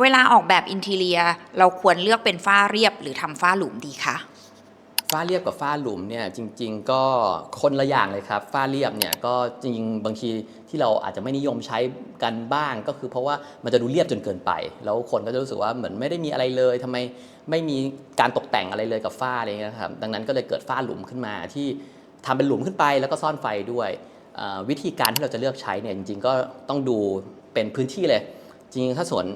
เวลาออกแบบอินเรียเราควรเลือกเป็นฝ้าเรียบหรือทำฝ้าหลุมดีคะฝ้าเรียบกับฝ้าหลุมเนี่ยจริง ๆ ก็คนละอย่างเลยครับฝ้าเรียบเนี่ยก็จริงๆบางทีที่เราอาจจะไม่นิยมใช้กันบ้างก็คือเพราะว่ามันจะดูเรียบจนเกินไป แล้วคนก็จะรู้สึกว่าเหมือนไม่ได้มีอะไรเลยทำไมไม่มีการตกแต่งอะไรเลยกับฝ้าอะไรเงี้ยครับดังนั้นก็เลยเกิดฝ้าหลุมขึ้นมาที่ทำเป็นหลุมขึ้นไปแล้วก็ซ่อนไฟด้วย วิธีการที่เราจะเลือกใช้เนี่ยจริง ๆ ก็ต้องดูเป็นพื้นที่เลย จริงๆถ้าส่วน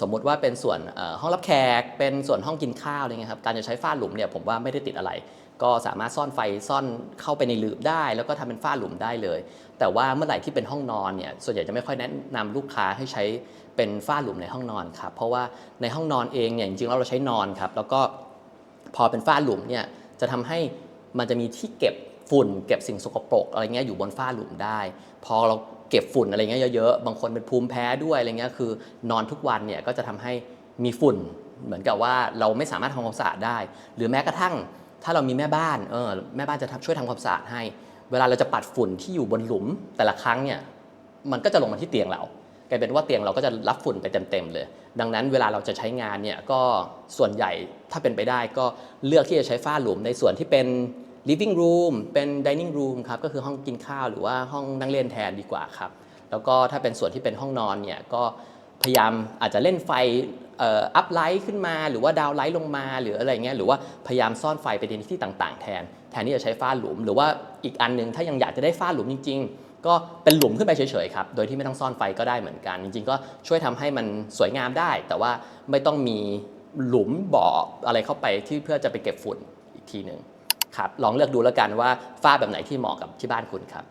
สมมุติว่าเป็นส่วนห้องรับแขก เป็นส่วนห้องกินข้าวอะไรเงี้ยครับการจะใช้ฝ้าหลุมเนี่ยผมว่าไม่ได้ติดอะไร ก็สามารถซ่อนไฟซ่อนเข้าไปในหลืบได้ แล้วก็ทำเป็นฝ้าหลุมได้เลย แต่ว่าเมื่อไหร่ที่เป็นห้องนอนเนี่ยส่วนใหญ่จะไม่ค่อยแนะนำลูกค้าให้ใช้เป็นฝ้าหลุมในห้องนอนครับเพราะว่าในห้องนอนเองเนี่ยจริงๆเราใช้นอนครับแล้วก็พอเป็นฝ้าหลุมเนี่ยจะทำให้มันจะมีที่เก็บฝุ่นเก็บสิ่งสกปรกอะไรเงี้ยอยู่บนฝ้าหลุมได้ พอเรา เก็บฝุ่นอะไรเงี้ยเยอะๆ บางคนเป็นภูมิแพ้ด้วยอะไรเงี้ยคือนอนทุกวันเนี่ยก็จะทำให้มีฝุ่น เหมือนกับว่าเราไม่สามารถทำความสะอาดได้ หรือแม้กระทั่งถ้าเรามีแม่บ้านเออแม่บ้านจะทำช่วยทำความสะอาดให้ เวลาเราจะปัดฝุ่นที่อยู่บนหลุมแต่ละครั้งเนี่ยมันก็จะลงมาที่เตียงเรากลายเป็นว่าเตียงเราก็จะรับฝุ่นไปเต็มๆเลย ดังนั้นเวลาเราจะใช้งานเนี่ยก็ส่วนใหญ่ถ้าเป็นไปได้ก็เลือกที่จะใช้ฝ้าหลุมในส่วนที่เป็น living room เป็น dining room ครับก็คือห้องกินข้าวหรือว่าห้องนั่งเล่นแทนดีกว่าครับ แล้วก็ถ้าเป็นส่วนที่เป็นห้องนอนเนี่ยก็พยายามอาจจะเล่นไฟอัพไลท์ขึ้นมาหรือว่าดาวไลท์ลงมาหรืออะไรเงี้ยหรือว่าพยายามซ่อนไฟไปในที่ต่างๆ แทน แทนที่จะใช้ฝ้าหลุม หรือว่าอีกอันหนึงถ้ายังอยากจะได้ฝ้าหลุมจริง ๆ ก็เป็นหลุมขึ้นไปเฉยๆครับโดยที่ไม่ต้องซ่อนไฟก็ได้เหมือนกัน จริง ๆ ก็ช่วยทำให้มันสวยงามได้ แต่ว่าไม่ต้องมีหลุมบ่ออะไรเข้าไปที่เพื่อจะไปเก็บฝุ่นอีกทีหนึ่ง ครับลองเลือกดูแล้วกันว่าฝ้าแบบไหนที่เหมาะกับที่บ้านคุณครับ